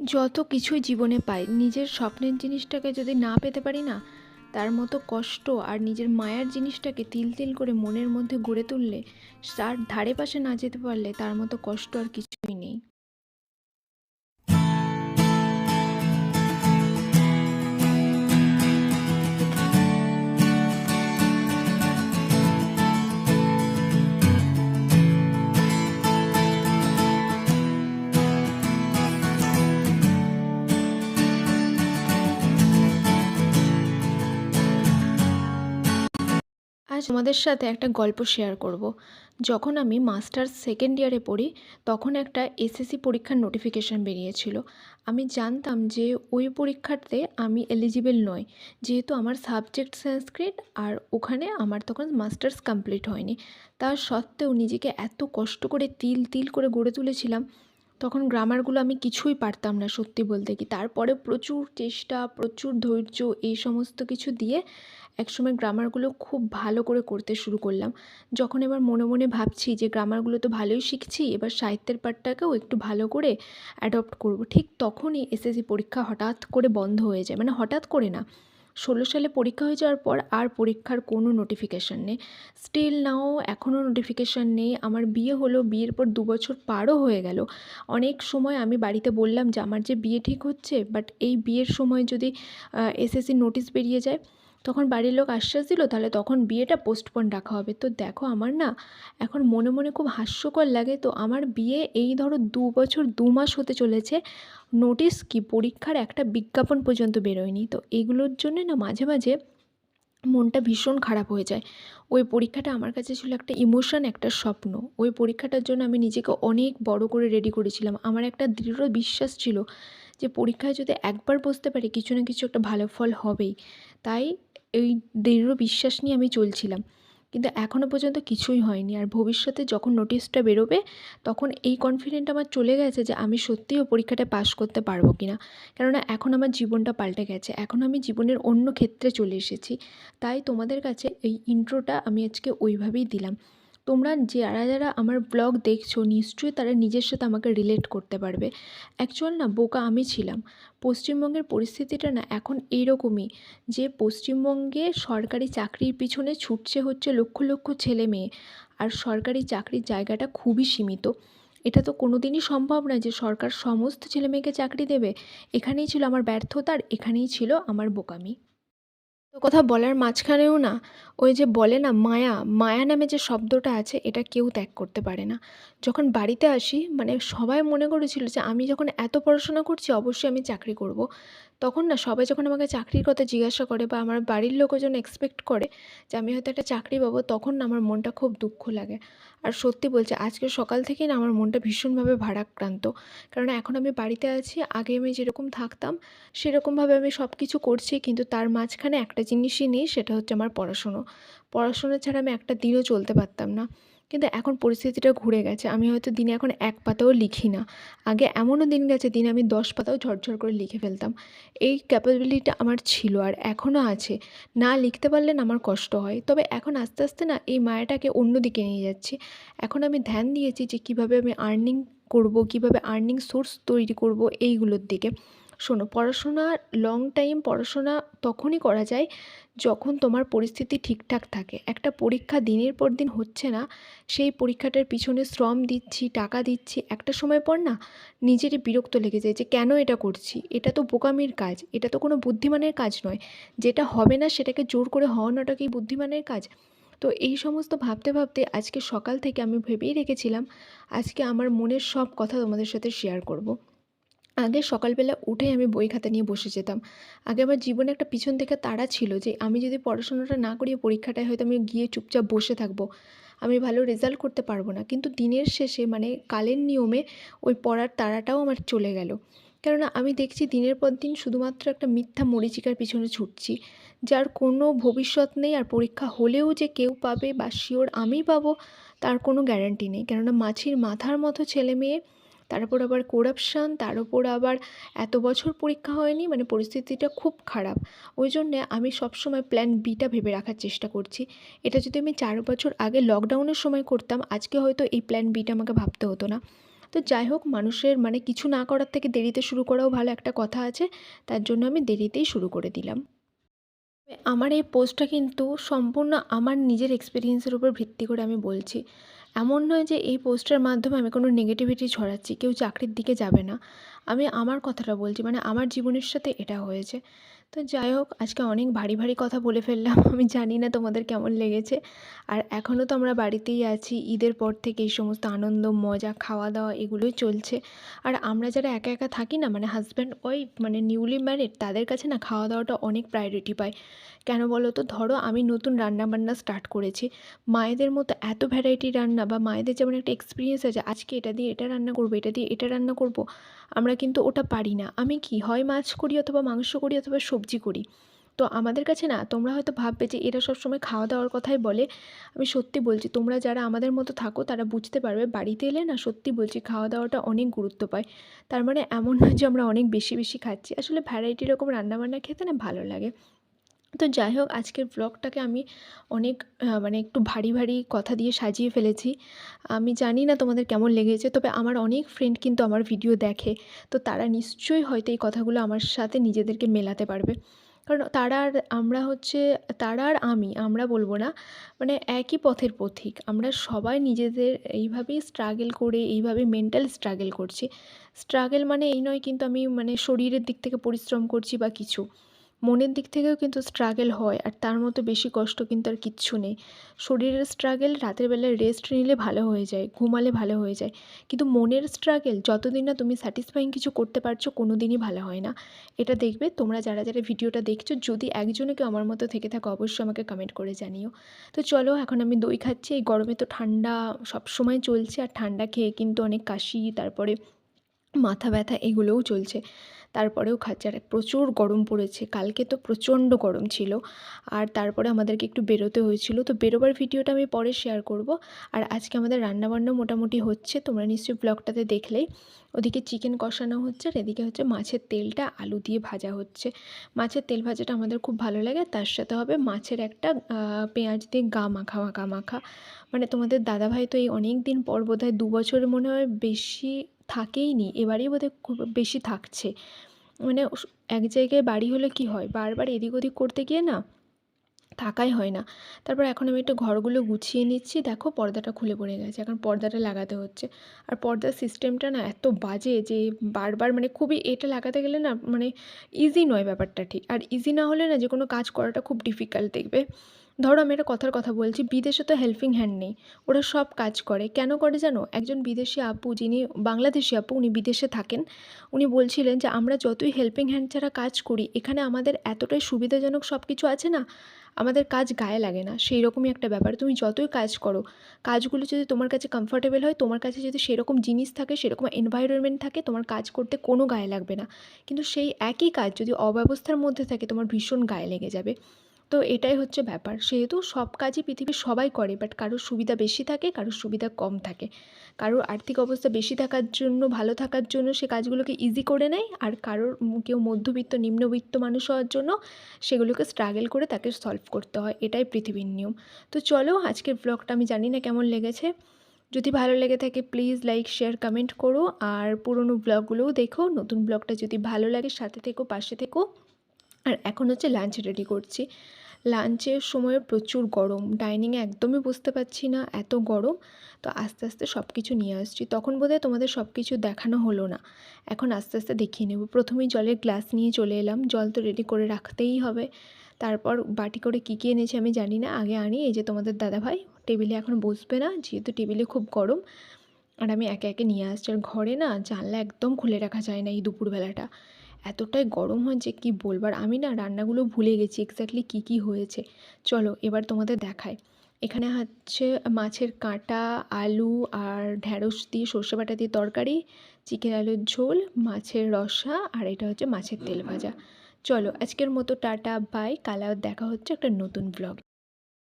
যত কিছুই জীবনে পাই, নিজের স্বপ্নের জিনিসটাকে যদি না পেতে পারি না, তার মতো কষ্ট আর নিজের মায়ার জিনিসটাকে তিল তিল করে মনের মধ্যে গড়ে তুললে, তার ধারে পাশে না যেতে পারলে তার মতো কষ্ট আর কিছুই নেই। আজ তোমাদের সাথে একটা গল্প শেয়ার করব। যখন আমি মাস্টার্স সেকেন্ড ইয়ারে পড়ি, তখন একটা এসএসসি পরীক্ষার নোটিফিকেশান বেরিয়েছিল। আমি জানতাম যে ওই পরীক্ষাতে আমি এলিজিবল নই। যেহেতু আমার সাবজেক্ট সংস্কৃত আর ওখানে আমার তখন মাস্টার্স কমপ্লিট হয়নি। তা সত্ত্বেও নিজেকে এত কষ্ট করে তিল তিল করে গড়ে তুলেছিলাম তখন গ্রামারগুলো আমি কিছুই পারতাম না সত্যি বলতে কি। তারপরে প্রচুর চেষ্টা, প্রচুর ধৈর্য এই সমস্ত কিছু দিয়ে একসময় গ্রামারগুলো খুব ভালো করে করতে শুরু করলাম। যখন এবার মনে মনে ভাবছি যে গ্রামারগুলো তো ভালোই শিখছি, এবার সাহিত্যের পাঠটাকেও একটু ভালো করে অ্যাডপ্ট করব, ঠিক তখনই এসএসসি পরীক্ষা হঠাৎ করে বন্ধ হয়ে যায়। মানে হঠাৎ করে না। ষোলো সালে পরীক্ষা হয়ে যাওয়ার পর আর পরীক্ষার কোনো নোটিফিকেশান নেই। স্টিল নাও এখনও নোটিফিকেশান নেই। আমার বিয়ে হলো, বিয়ের পর দু বছর পারও হয়ে গেল। অনেক সময় আমি বাড়িতে বললাম যে, আমার যে বিয়ে ঠিক হচ্ছে বাট এই বিয়ের সময় যদি এসএসসি নোটিশ বেরিয়ে যায় তখন বাড়ির লোক আশ্বাস দিল তাহলে তখন বিয়েটা পোস্টপোন রাখা হবে। তো দেখো আমার না এখন মনে মনে খুব হাস্যকর লাগে। তো আমার বিয়ে এই ধরো দু বছর, দু মাস হতে চলেছে। নোটিশ কি? পরীক্ষার একটা বিজ্ঞাপন পর্যন্ত বেরোয়নি। তো এগুলোর জন্যে না মাঝে মাঝে মনটা ভীষণ খারাপ হয়ে যায়। ওই পরীক্ষাটা আমার কাছে ছিল একটা ইমোশন একটা স্বপ্ন। ওই পরীক্ষাটার জন্য আমি নিজেকে অনেক বড় করে রেডি করেছিলাম। আমার একটা দৃঢ় বিশ্বাস ছিল যে পরীক্ষায় যদি একবার বসতে পারি, কিছু না কিছু একটা ভালো ফল হবেই। তাই এই দৃঢ় বিশ্বাস নিয়ে আমি চলছিলাম। কিন্তু এখনও পর্যন্ত কিছুই হয়নি। আর ভবিষ্যতে যখন নোটিশটা বেরোবে, তখন এই কনফিডেন্ট আমার চলে গেছে যে আমি সত্যিই পরীক্ষাটা পাশ করতে পারব কি না কেননা এখন আমার জীবনটা পাল্টে গেছে। এখন আমি জীবনের অন্য ক্ষেত্রে চলে এসেছি। তাই তোমাদের কাছে এই ইন্ট্রোটা আমি আজকে ওইভাবেই দিলাম। তোমরা যারা যারা আমার ব্লগ দেখছ, নিশ্চয়ই তারা নিজের সাথে আমাকে রিলেট করতে পারবে। অ্যাকচুয়াল না বোকা আমি ছিলাম। পশ্চিমবঙ্গের পরিস্থিতিটা না এখন এইরকমই যে পশ্চিমবঙ্গে সরকারি চাকরির পিছনে ছুটছে হচ্ছে লক্ষ লক্ষ ছেলে মেয়ে। আর সরকারি চাকরির জায়গাটা খুবই সীমিত। এটা তো কোনো দিনই সম্ভব না যে সরকার সমস্ত ছেলে মেয়েকে চাকরি দেবে। এখানেই ছিল আমার ব্যর্থতার এখানেই ছিল আমার বোকামি। তো কথা বলার মাঝখানেও না, ওই যে বলে না মায়া মায়া নামে যে শব্দটা আছে, এটা কেউ ত্যাগ করতে পারে না যখন বাড়িতে আসি মানে সবাই মনে করেছিল যে আমি যখন এত পড়াশোনা করছি, অবশ্যই আমি চাকরি করব। তখন না সবাই যখন আমাকে চাকরির কথা জিজ্ঞাসা করে বা আমার বাড়ির লোকও যখন এক্সপেক্ট করে যে আমি হয়তো একটা চাকরি পাবো, তখন না আমার মনটা খুব দুঃখ লাগে আর সত্যি বলছে, আজকে সকাল থেকেই না আমার মনটা ভীষণভাবে ভারাক্রান্ত। কারণ এখন আমি বাড়িতে আছি, আগে আমি যেরকম থাকতাম, সেরকমভাবে আমি সব কিছু করছি, কিন্তু তার মাঝখানে একটা জিনিসই নেই, সেটা হচ্ছে আমার পড়াশুনো। পড়াশুনো ছাড়া আমি একটা দিনও চলতে পারতাম না। কিন্তু এখন পরিস্থিতিটা ঘুরে গেছে। আমি হয়তো দিনে এখন এক পাতাও লিখি না। আগে এমনও দিন গেছে, দিনে আমি দশ পাতাও ঝরঝর করে লিখে ফেলতাম। এই ক্যাপাবিলিটিটা আমার ছিল আর এখনও আছে। না লিখতে পারলে না আমার কষ্ট হয়। তবে এখন আস্তে আস্তে না এই মায়াটাকে অন্য দিকে নিয়ে যাচ্ছি। এখন আমি ধ্যান দিয়েছি যে কীভাবে আমি আর্নিং করব, কীভাবে আর্নিং সোর্স তৈরি করব এইগুলোর দিকে। শোনো, পড়াশোনা লং টাইম পড়াশোনা তখনই করা যায় যখন তোমার পরিস্থিতি ঠিকঠাক থাকে। একটা পরীক্ষা দিনের পর দিন হচ্ছে না, সেই পরীক্ষাটার পিছনে শ্রম দিচ্ছি, টাকা দিচ্ছি, একটা সময় পর না নিজেরই বিরক্ত লেগে যায় যে কেন এটা করছি? এটা তো বোকামির কাজ, এটা তো কোনো বুদ্ধিমানের কাজ নয়। যেটা হবে না সেটাকে জোর করে হওয়ানোটাকেই বুদ্ধিমানের কাজ। তো এই সমস্ত ভাবতে ভাবতে আজকে সকাল থেকে আমি ভেবেই রেখেছিলাম, আজকে আমার মনের সব কথা তোমাদের সাথে শেয়ার করব। আগে সকালবেলা উঠে আমি বই খাতা নিয়ে বসে যেতাম। আগে আমার জীবনে একটা পিছন থেকে তাড়া ছিল যে, আমি যদি পড়াশোনাটা না করি, পরীক্ষাটায় হয়তো আমি গিয়ে চুপচাপ বসে থাকব। আমি ভালো রেজাল্ট করতে পারব না। কিন্তু দিনের শেষে মানে কালের নিয়মে ওই পড়ার তাড়াটাও আমার চলে গেল। কেননা আমি দেখছি দিনের পর দিন শুধুমাত্র একটা মিথ্যা মরিচিকার পিছনে ছুটছি, যার কোনো ভবিষ্যৎ নেই আর পরীক্ষা হলেও যে কেউ পাবে বা শিওর আমিই পাবো, তার কোনো গ্যারান্টি নেই। কেননা মাছির মাথার মতো ছেলে মেয়ে তার উপর আবার করাপশান তার উপর আবার এত বছর পরীক্ষা হয়নি মানে পরিস্থিতিটা খুব খারাপ। ওই জন্যে আমি সবসময় প্ল্যান বিটা ভেবে রাখার চেষ্টা করছি। এটা যদি আমি চার বছর আগে লকডাউনের সময় করতাম, আজকে হয়তো এই প্ল্যান বিটা আমাকে ভাবতে হতো না। তো যাই হোক, মানুষের মানে কিছু না করার থেকে দেরিতে শুরু করাও ভালো একটা কথা আছে, তার জন্য আমি দেরিতেই শুরু করে দিলাম। আমার এই পোস্টটা কিন্তু সম্পূর্ণ আমার নিজের এক্সপিরিয়েন্সের উপর ভিত্তি করে আমি বলছি। এমন নয় যে এই পোস্টের মাধ্যমে আমি কোনো নেগেটিভিটি ছড়াচ্ছি, কেউ চাকরির দিকে যাবে না। আমি আমার কথাটা বলছি মানে আমার জীবনের সাথে এটা হয়েছে। তো যাই হোক, আজকে অনেক ভারী ভারী কথা বলে ফেললাম, আমি জানি না তোমাদের কেমন লেগেছে। আর এখনও তো আমরা বাড়িতেই আছি, ঈদের পর থেকে এই সমস্ত আনন্দ, মজা খাওয়া দাওয়া এগুলোই চলছে। আর আমরা যারা একা একা থাকি না মানে হাজব্যান্ড ওয়াইফ মানে নিউলি ম্যারিড তাদের কাছে না খাওয়া দাওয়াটা অনেক প্রায়োরিটি পায়। কেন বলো তো? ধরো আমি নতুন রান্না বান্না স্টার্ট করেছি। মায়েদের মতো এত ভ্যারাইটি রান্না বা মায়েদের যেমন একটা এক্সপিরিয়েন্স আছে, আজকে এটা দিয়ে এটা রান্না করব, এটা দিয়ে এটা রান্না করব, আমরা কিন্তু ওটা পারি না। আমি কি হয় মাছ করি অথবা মাংস করি অথবা সবজি করি? তো আমাদের কাছে না, তোমরা হয়তো ভাববে যে এরা সবসময় খাওয়া দাওয়ার কথাই বলে। আমি সত্যি বলছি, তোমরা যারা আমাদের মতো থাকো, তারা বুঝতে পারবে বাড়িতে এলে না সত্যি বলছি খাওয়া দাওয়াটা অনেক গুরুত্ব পায়। তার মানে এমন নয় যে আমরা অনেক বেশি বেশি খাচ্ছি। আসলে ভ্যারাইটি রকম রান্নাবান্না খেতে না ভালো লাগে। তো যাই হোক, আজকের ব্লগটাকে আমি অনেক মানে একটু ভারী ভারী কথা দিয়ে সাজিয়ে ফেলেছি। আমি জানি না তোমাদের কেমন লেগেছে, তবে আমার অনেক ফ্রেন্ড কিন্তু আমার ভিডিও দেখে। তো তারা নিশ্চয়ই হয়তো এই কথাগুলো আমার সাথে নিজেদেরকে মেলাতে পারবে। কারণ তারা আর আমরা হচ্ছে, তারা আর আমি, আমরা বলব না মানে একই পথের পথিক। আমরা সবাই নিজেদের এইভাবেই স্ট্রাগল করে এইভাবেই মেন্টাল স্ট্রাগল করছি। স্ট্রাগল মানে এই নয় কিন্তু আমি মানে শরীরের দিক থেকে পরিশ্রম করছি বা কিছু। মনের দিক থেকেও কিন্তু স্ট্রাগল হয় আর তার মতো বেশি কষ্ট কিন্তু আর কিচ্ছু নেই। শরীরের স্ট্রাগল রাতের বেলায় রেস্ট নিলে ভালো হয়ে যায়, ঘুমালে ভালো হয়ে যায়। কিন্তু মনের স্ট্রাগল যতদিন না তুমি স্যাটিসফাইং কিছু করতে পারছ কোনো দিনই ভালো হয় না। এটা দেখবে তোমরা যারা যারা ভিডিওটা দেখছ, যদি একজনে আমার মতো থেকে থাকো, অবশ্যই আমাকে কমেন্ট করে জানিও। তো চলো এখন আমি দই খাচ্ছি, এই গরমে তো ঠান্ডা সবসময় চলছে আর ঠান্ডা খেয়ে কিন্তু অনেক কাশি, তারপরে মাথা ব্যথা এগুলোও চলছে। তারপরেও খাচ্ছে আর প্রচুর গরম পড়েছে। কালকে তো প্রচণ্ড গরম ছিল। আর তারপরে আমাদেরকে একটু বেরোতে হয়েছিল। তো বেরোবার ভিডিওটা আমি পরে শেয়ার করব। আর আজকে আমাদের রান্নাবান্না মোটামুটি হচ্ছে। তোমরা নিশ্চয়ই ব্লগটাতে দেখলেই। ওদিকে চিকেন কষানো হচ্ছে। আর এদিকে হচ্ছে মাছের তেলটা আলু দিয়ে ভাজা হচ্ছে। মাছের তেল ভাজাটা আমাদের খুব ভালো লাগে। তার সাথে হবে মাছের একটা পেঁয়াজ দিয়ে গা মাখা মাখা মাখা। মানে তোমাদের দাদাভাই তো এই অনেক দিন পর বোধ হয় দু বছরের মনে হয় বেশি থাকেই নি এবারেই বোধহয় খুব বেশি থাকছে। মানে এক জায়গায় বাড়ি হলে কী হয়? বারবার এদিক ওদিক করতে গিয়ে না থাকাই হয় না। তারপর এখন আমি একটু ঘরগুলো গুছিয়ে নিচ্ছি। দেখো পর্দাটা খুলে পড়ে গেছে, এখন পর্দাটা লাগাতে হচ্ছে। আর পর্দার সিস্টেমটা না এত বাজে যে বারবার মানে খুবই এটা লাগাতে গেলে না মানে ইজি নয় ব্যাপারটা ঠিক। আর ইজি না হলে না যে কোনো কাজ করাটা খুব ডিফিকাল্ট দেখবে। ধরো আমি একটা কথার কথা বলছি, বিদেশে তো হেল্পিং হ্যান্ড নেই। ওরা সব কাজ করে। কেন করে জানো? একজন বিদেশি আপু যিনি বাংলাদেশি আপু, উনি বিদেশে থাকেন, উনি বলছিলেন যে, আমরা যতই হেল্পিং হ্যান্ড ছাড়া কাজ করি, এখানে আমাদের এতটাই সুবিধাজনক সব কিছু আছে না, আমাদের কাজ গায়ে লাগে না। সেই রকমই একটা ব্যাপার। তুমি যতই কাজ করো, কাজগুলো যদি তোমার কাছে কমফর্টেবল হয়, তোমার কাছে যদি সেরকম জিনিস থাকে, সেরকম এনভায়রনমেন্ট থাকে, তোমার কাজ করতে কোনো গায়ে লাগবে না। কিন্তু সেই একই কাজ যদি অব্যবস্থার মধ্যে থাকে, তোমার ভীষণ গায়ে লেগে যাবে। তো এটাই হচ্ছে ব্যাপার। সেহেতু সব কাজই পৃথিবীর সবাই করে বাট কারোর সুবিধা বেশি থাকে, কারোর সুবিধা কম থাকে। কারোর আর্থিক অবস্থা বেশি থাকার জন্য, ভালো থাকার জন্য সে কাজগুলোকে ইজি করে নেয়, আর কারোর কেউ মধ্যবিত্ত, নিম্নবিত্ত মানুষ হওয়ার জন্য সেগুলোকে স্ট্রাগল করে তাকে সলভ করতে হয়। এটাই পৃথিবীর নিয়ম। তো চলো আজকের ব্লগটা আমি জানি না কেমন লেগেছে। যদি ভালো লেগে থাকে প্লিজ লাইক শেয়ার কমেন্ট করো, আর পুরনো ব্লগগুলোও দেখো। নতুন ব্লগটা যদি ভালো লাগে, সাথে থেকো, পাশে থেকো। আর এখন হচ্ছে লাঞ্চ রেডি করছি। লাঞ্চের সময় প্রচুর গরম। ডাইনিংয়ে একদমই বুঝতে পারছি না এত গরম। তো আস্তে আস্তে সব কিছু নিয়ে আসছি। তখন বোধহয় তোমাদের সব কিছু দেখানো হলো না। এখন আস্তে আস্তে দেখিয়ে নেব। প্রথমেই জলের গ্লাস নিয়ে চলে এলাম। জল তো রেডি করে রাখতেই হবে। তারপর বাটি করে কী কী এনেছে আমি জানি না। আগে আনি। এই যে তোমাদের দাদাভাই, টেবিলে এখন বসবে না। যেহেতু টেবিলে খুব গরম। আর আমি একে একে নিয়ে আসছি। আর ঘরে না জানলা একদম খুলে রাখা যায় না এই দুপুরবেলাটা। এতটাই গরম হয় যে কী বলবার আমি না রান্নাগুলো ভুলে গেছি এক্স্যাক্টলি কী কী হয়েছে। চলো এবার তোমাদের দেখায় এখানে হচ্ছে মাছের কাঁটা, আলু আর ঢ্যাঁড়স দিয়ে সর্ষে বাটা দিয়ে তরকারি, চিকেন আলুর ঝোল, মাছের রসা আর এটা হচ্ছে মাছের তেল ভাজা। চলো আজকের মতো টাটা বাই কাল দেখা হচ্ছে একটা নতুন ব্লগ